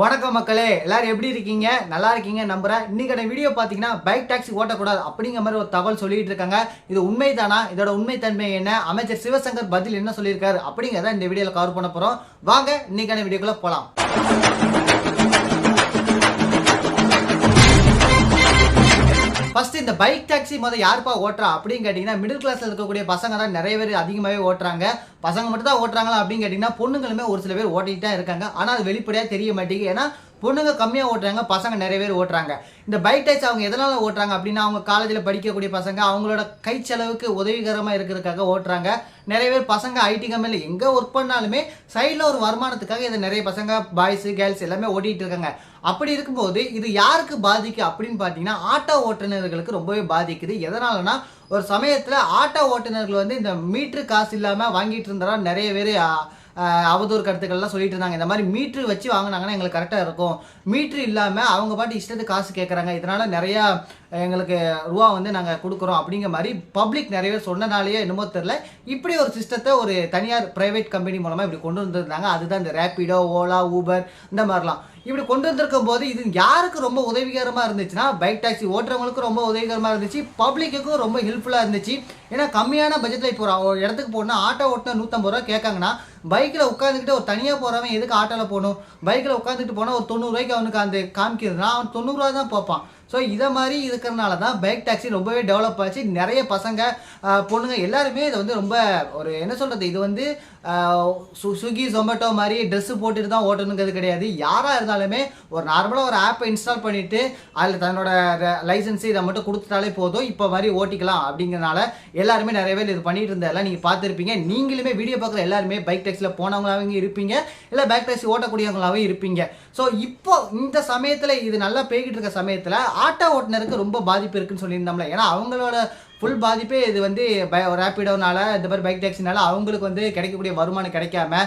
வணக்கம் மக்களே எல்லாரும் எப்படி இருக்கீங்க? நல்லா இருக்கீங்க நம்புறேன். இன்னைக்கான வீடியோ பார்த்தீங்கன்னா பைக் டாக்ஸி ஓட்டக்கூடாது அப்படிங்கிற மாதிரி ஒரு தகவல் சொல்லிட்டு இருக்காங்க. இது உண்மைதானா? இதோட உண்மைத்தன்மை என்ன? அமைச்சர் சிவசங்கர் பதில் என்ன சொல்லியிருக்காரு அப்படிங்கிறத இந்த வீடியோவில் கவர் பண்ண போகிறோம் வாங்க இன்னைக்கான வீடியோக்குள்ளே போகலாம் ஃபர்ஸ்ட் இந்த பைக் டாக்ஸி முத யாருப்பா ஓட்டுறா அப்படின்னு கேட்டிங்கன்னா மிடில் கிளாஸ்ல இருக்கக்கூடிய பசங்க தான் நிறைய பேர் அதிகமாகவே ஓட்டுறாங்க. பசங்க மட்டும் தான் ஓட்டுறாங்களா அப்படின்னு கேட்டிங்கன்னா பொண்ணுங்களுமே ஒரு சில பேர் ஓட்டிட்டு தான் இருக்காங்க. ஆனால் அது வெளிப்படையாக தெரிய மாட்டேங்குது. ஏன்னா பொண்ணுங்க கம்மியாக ஓட்டுறாங்க பசங்க நிறைய பேர் ஓட்டுறாங்க. இந்த பைக் டைஸ் அவங்க எதனால் ஓட்டுறாங்க அப்படின்னா அவங்க காலேஜில் படிக்கக்கூடிய பசங்க அவங்களோட கை செலவுக்கு உதவிகரமாக இருக்கிறதுக்காக ஓட்டுறாங்க. நிறைய பேர் பசங்க ஐடி கம்பெனியில் எங்கே ஒர்க் பண்ணாலுமே சைடில் ஒரு வருமானத்துக்காக இதை நிறைய பசங்க பாய்ஸு கேர்ள்ஸ் எல்லாமே ஓட்டிகிட்டு இருக்காங்க. அப்படி இருக்கும்போது இது யாருக்கு பாதிக்கு அப்படின்னு பார்த்தீங்கன்னா ஆட்டோ ஓட்டுநர்களுக்கு ரொம்பவே பாதிக்குது. எதனாலனா ஒரு சமயத்தில் ஆட்டோ ஓட்டுநர்கள் வந்து இந்த மீட்ரு காசு இல்லாமல் வாங்கிட்டு இருந்தாலும் நிறைய பேர் அவதூறு கருத்துக்கள்லாம் சொல்லிட்டு இருந்தாங்க இந்த மாதிரி மீட்ரு வச்சு வாங்கினாங்கன்னா எங்களுக்கு கரெக்டாக இருக்கும். மீட்ரு இல்லாமல் அவங்க பாட்டு இஷ்டத்துக்கு காசு கேட்குறாங்க இதனால் நிறையா எங்களுக்கு ரூபா வந்து நாங்கள் கொடுக்குறோம் அப்படிங்கிற மாதிரி பப்ளிக் நிறைய பேர் சொன்னனாலேயே என்னமோ தெரில இப்படி ஒரு சிஸ்டத்தை ஒரு தனியார் பிரைவேட் கம்பெனி மூலமாக இப்படி கொண்டு வந்திருந்தாங்க. அதுதான் இந்த ரேப்பிடோ ஓலா ஊபர் இந்த மாதிரிலாம். இப்படி கொண்டு வந்திருக்கும் போது இது யாருக்கு ரொம்ப உதவிகரமாக இருந்துச்சுன்னா பைக் டாக்ஸி ஓட்டுறவங்களுக்கும் ரொம்ப உதவிகரமாக இருந்துச்சு. பப்ளிக்குக்கும் ரொம்ப ஹெல்ப்ஃபுல்லாக இருந்துச்சு. ஏன்னா கம்மியான பட்ஜெட்டில் இப்போ ஒரு இடத்துக்கு போனால் ஆட்டோ ஓட்டினா நூற்றம்பது ரூபா கேட்காங்கன்னா பைக்கில் உட்காந்துக்கிட்டு ஒரு தனியாக போகிறவன் எதுக்கு ஆட்டோவில் போகணும்? பைக்கில் உட்காந்துட்டு போனால் ஒரு தொண்ணூறுரூவாய்க்கு அவனுக்கு அந்த காமிக்கிறதுனா அவன் தொண்ணூறுரூவா தான் பார்ப்பான் ஸோ இதை மாதிரி இருக்கிறனால தான் பைக் டாக்ஸி ரொம்பவே டெவலப் ஆச்சு. நிறைய பசங்க பொண்ணுங்க எல்லாருமே இதை வந்து ரொம்ப ஒரு என்ன சொல்கிறது இது வந்து சு- ஸ்விக்கி ஜொமேட்டோ மாதிரி ட்ரெஸ்ஸு போட்டுட்டு தான் ஓட்டணுங்கிறது கிடையாது. யாராக இருந்தாலுமே ஒரு நார்மலாக ஒரு ஆப்பை இன்ஸ்டால் பண்ணிவிட்டு அதில் தன்னோட லைசன்ஸு இதை மட்டும் கொடுத்துட்டாலே போதும். இப்போ மாதிரி ஓட்டிக்கலாம் அப்படிங்கிறனால எல்லாருமே நிறைய பேர் இது பண்ணிட்டு இருந்ததெல்லாம் நீங்கள் பார்த்துருப்பீங்க. நீங்களுமே வீடியோ பார்க்குற எல்லாருமே பைக் டாக்ஸியில் போனவங்களாகவும் இருப்பீங்க. இல்லை பைக் டாக்ஸி ஓட்டக்கூடியவங்களாகவும் இருப்பீங்க. ஸோ இப்போ இந்த சமயத்தில் இது நல்லா போய்கிட்டு இருக்க சமயத்தில் ஆட்டோ ஓட்டுநருக்கு ரொம்ப பாதிப்பு இருக்குன்னு சொல்லியிருந்தோம்ல. ஏன்னா அவங்களோட ஃபுல் பாதிப்பே இது வந்து பை ரேப்பிடோனால இந்த மாதிரி பைக் டாக்ஸினால அவங்களுக்கு வந்து கிடைக்கக்கூடிய வருமானம் கிடைக்காம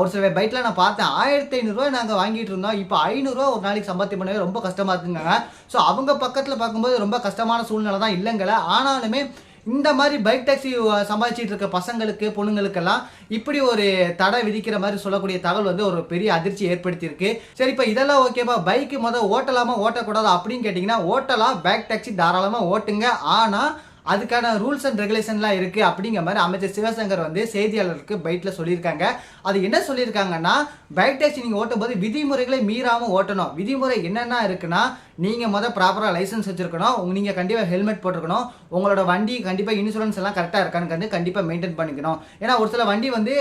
ஒரு சில பைக்கில் நான் பார்த்தேன். ஆயிரத்தி ஐநூறுரூவா நாங்கள் வாங்கிட்டு இருந்தோம். இப்போ ஐநூறுரூவா ஒரு நாளைக்கு சம்பாத்தியம் பண்ணவே ரொம்ப கஷ்டமாக இருக்குங்க. ஸோ அவங்க பக்கத்தில் பார்க்கும்போது ரொம்ப கஷ்டமான சூழ்நிலை தான் இல்லைங்கள. ஆனாலுமே இந்த மாதிரி பைக் டாக்ஸி சம்பாதிச்சிட்டு இருக்க பசங்களுக்கு பொண்ணுங்களுக்கெல்லாம் இப்படி ஒரு தடை விதிக்கிற மாதிரி சொல்லக்கூடிய தகவல் வந்து ஒரு பெரிய அதிர்ச்சி ஏற்படுத்தியிருக்கு. சரி இப்போ இதெல்லாம் ஓகேவா பைக்கு முதல் ஓட்டலாமா ஓட்டக்கூடாது அப்படின்னு கேட்டிங்கன்னா ஓட்டலாம். பைக் டாக்ஸி தாராளமாக ஓட்டுங்க. ஆனால் அதுக்கான ரூல்ஸ் அண்ட் ரெகுலேஷன்லாம் இருக்குது அப்படிங்கிற மாதிரி அமைச்சர் சிவசங்கர் வந்து செய்தியாளருக்கு பைட்டில் சொல்லியிருக்காங்க. அது என்ன சொல்லியிருக்காங்கன்னா பைக் டேக்ஸி நீங்கள் ஓட்டும்போது விதிமுறைகளை மீறாமல் ஓட்டணும். விதிமுறை என்னென்ன இருக்குன்னா நீங்கள் முதல் ப்ராப்பராக லைசன்ஸ் வச்சுருக்கணும். உங்கள் நீங்கள் கண்டிப்பாக ஹெல்மெட் போட்டிருக்கணும். உங்களோட வண்டி கண்டிப்பாக இன்சூரன்ஸ் எல்லாம் கரெக்டாக இருக்கான்னு வந்து கண்டிப்பாக மெயின்டைன் பண்ணிக்கணும். ஏன்னா ஒரு சில வண்டி வந்து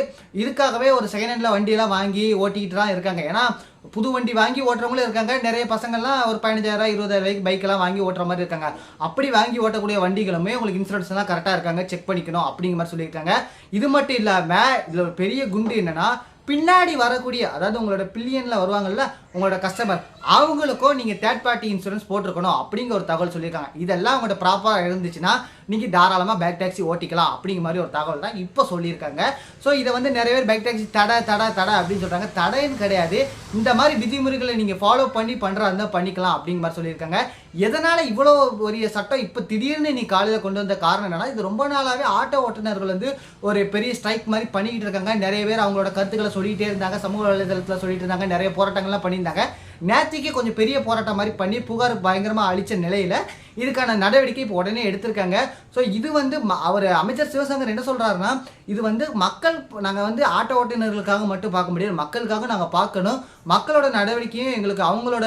இதுக்காகவே ஒரு செகண்ட் ஹேண்டில் வண்டியெல்லாம் வாங்கி ஓட்டிக்கிட்டு தான் இருக்காங்க. ஏன்னா புது வண்டி வாங்கி ஓட்டுறவங்களும் இருக்காங்க. நிறைய பசங்கள்லாம் ஒரு பதினஞ்சாயிரம் இருபதாயிரம் ரூபாய்க்கு பைக்கெல்லாம் வாங்கி ஓட்டுற மாதிரி இருக்காங்க. அப்படி வாங்கி ஓட்டக்கூடிய வண்டிகளுமே உங்களுக்கு இன்சூரன்ஸ்லாம் கரெக்டாக இருக்காங்க. செக் பண்ணிக்கணும் அப்படிங்கிற மாதிரி சொல்லியிருக்காங்க. இது மட்டும் இல்லாமல் இதில் ஒரு பெரிய குண்டு என்னன்னா பின்னாடி வரக்கூடிய அதாவது உங்களோட பில்லியனில் வருவாங்கல்ல உங்களோட கஸ்டமர் அவங்களுக்கும் நீங்கள் தேர்ட் பார்ட்டி இன்சூரன்ஸ் போட்டிருக்கணும் அப்படிங்கிற ஒரு தகவல் சொல்லியிருக்காங்க. இதெல்லாம் உங்கள்கிட்ட ப்ராப்பராக இருந்துச்சுன்னா நீங்கள் தாராளமாக பேக் டாக்ஸி ஓட்டிக்கலாம் அப்படிங்கிற மாதிரி ஒரு தகவல் தான் இப்போ சொல்லியிருக்காங்க. ஸோ இதை வந்து நிறைய பேர் பேக் டாக்ஸி தடை தடை தடை அப்படின்னு சொல்கிறாங்க தடைன்னு கிடையாது. இந்த மாதிரி விதிமுறைகளை நீங்கள் ஃபாலோ பண்ணி பண்ணுறா இருந்தால் பண்ணிக்கலாம் அப்படிங்கிற மாதிரி சொல்லியிருக்காங்க. எதனால் இவ்வளோ பெரிய சட்டம் இப்போ திடீர்னு நீ காலையில் கொண்டு வந்த காரணம் என்னென்னா இது ரொம்ப நாளாகவே ஆட்டோ ஓட்டுநர்கள் வந்து ஒரு பெரிய ஸ்ட்ரைக் மாதிரி பண்ணிக்கிட்டு இருக்காங்க. நிறைய பேர் அவங்களோட கருத்துக்களை சொல்லிகிட்டே இருந்தாங்க. சமூக வலைதளத்தில் சொல்லிட்டு இருந்தாங்க. நிறைய போராட்டங்கள்லாம் பண்ணி பண்ணியிருந்தாங்க நேற்றுக்கு கொஞ்சம் பெரிய போராட்டம் மாதிரி பண்ணி புகார் பயங்கரமாக அழித்த நிலையில் இதுக்கான நடவடிக்கை இப்போ உடனே எடுத்திருக்காங்க. ஸோ இது வந்து ம- அவர் அமைச்சர் சிவசங்கர் என்ன சொல்கிறாருன்னா இது வந்து மக்கள் நாங்கள் வந்து ஆட்டோ ஓட்டுநர்களுக்காக மட்டும் பார்க்க முடியாது. மக்களுக்காக நாங்கள் பார்க்கணும். மக்களோட நடவடிக்கையும் எங்களுக்கு அவங்களோட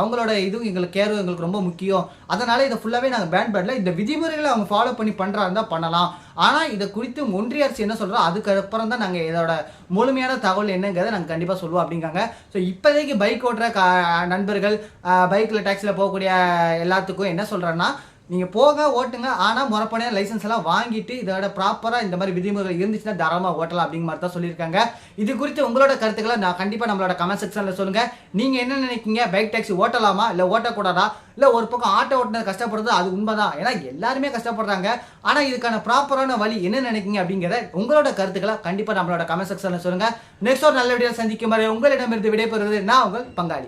அவங்களோட இதுவும் எங்களுக்கு கேரும் எங்களுக்கு ரொம்ப முக்கியம். அதனால் இதை ஃபுல்லாகவே நாங்கள் பேன் பண்ணல. இந்த விதிமுறைகளை அவங்க ஃபாலோ பண்ணி பண்ணுறாருந்தால் பண்ணலாம். ஆனால் இதை குறித்து ஒன்றிய அரசு என்ன சொல்கிறோம் அதுக்கப்புறம் தான் நாங்கள் இதோட முழுமையான தகவல் என்னங்கிறத நாங்கள் கண்டிப்பாக சொல்லுவோம் அப்படிங்காங்க. ஸோ இப்போதைக்கு பைக் ஓட்டுற கா நண்பர்கள் பைக்கில் டாக்ஸியில் போகக்கூடிய எல்லாத்துக்கும் என்ன சொல்கிறேன்னா நீங்கள் போக ஓட்டுங்க. ஆனால் முறப்பனையாக லைசன்ஸ் எல்லாம் வாங்கிட்டு இதோட ப்ராப்பராக இந்த மாதிரி விதிமுறைகள் இருந்துச்சுன்னா தாராளமாக ஓட்டலாம் அப்படிங்கிற மாதிரி தான் சொல்லியிருக்காங்க. இது குறித்து உங்களோட கருத்துக்களை நான் கண்டிப்பாக நம்மளோட கமெண்ட் செக்ஷனில் சொல்லுங்கள் நீங்கள் என்ன நினைக்கிங்க பைக் டாக்ஸி ஓட்டலாமா? இல்லை ஓட்டக்கூடாதா? இல்லை ஒரு பக்கம் ஆட்டோ ஓட்டுனது கஷ்டப்படுறது அது உண்மைதான். ஏன்னா எல்லாருமே கஷ்டப்படுறாங்க. ஆனால் இதுக்கான ப்ராப்பரான வழி என்ன நினைக்கிங்க அப்படிங்கிறத உங்களோட கருத்துக்களை கண்டிப்பாக நம்மளோட கமெண்ட் செக்ஷனில் சொல்லுங்கள் நெக்ஸ்ட் ஒரு நல்ல வீடியோ சந்திக்கும் வரை உங்களிடமிருந்து விடைபெறுவது நான் உங்கள் பங்காளி.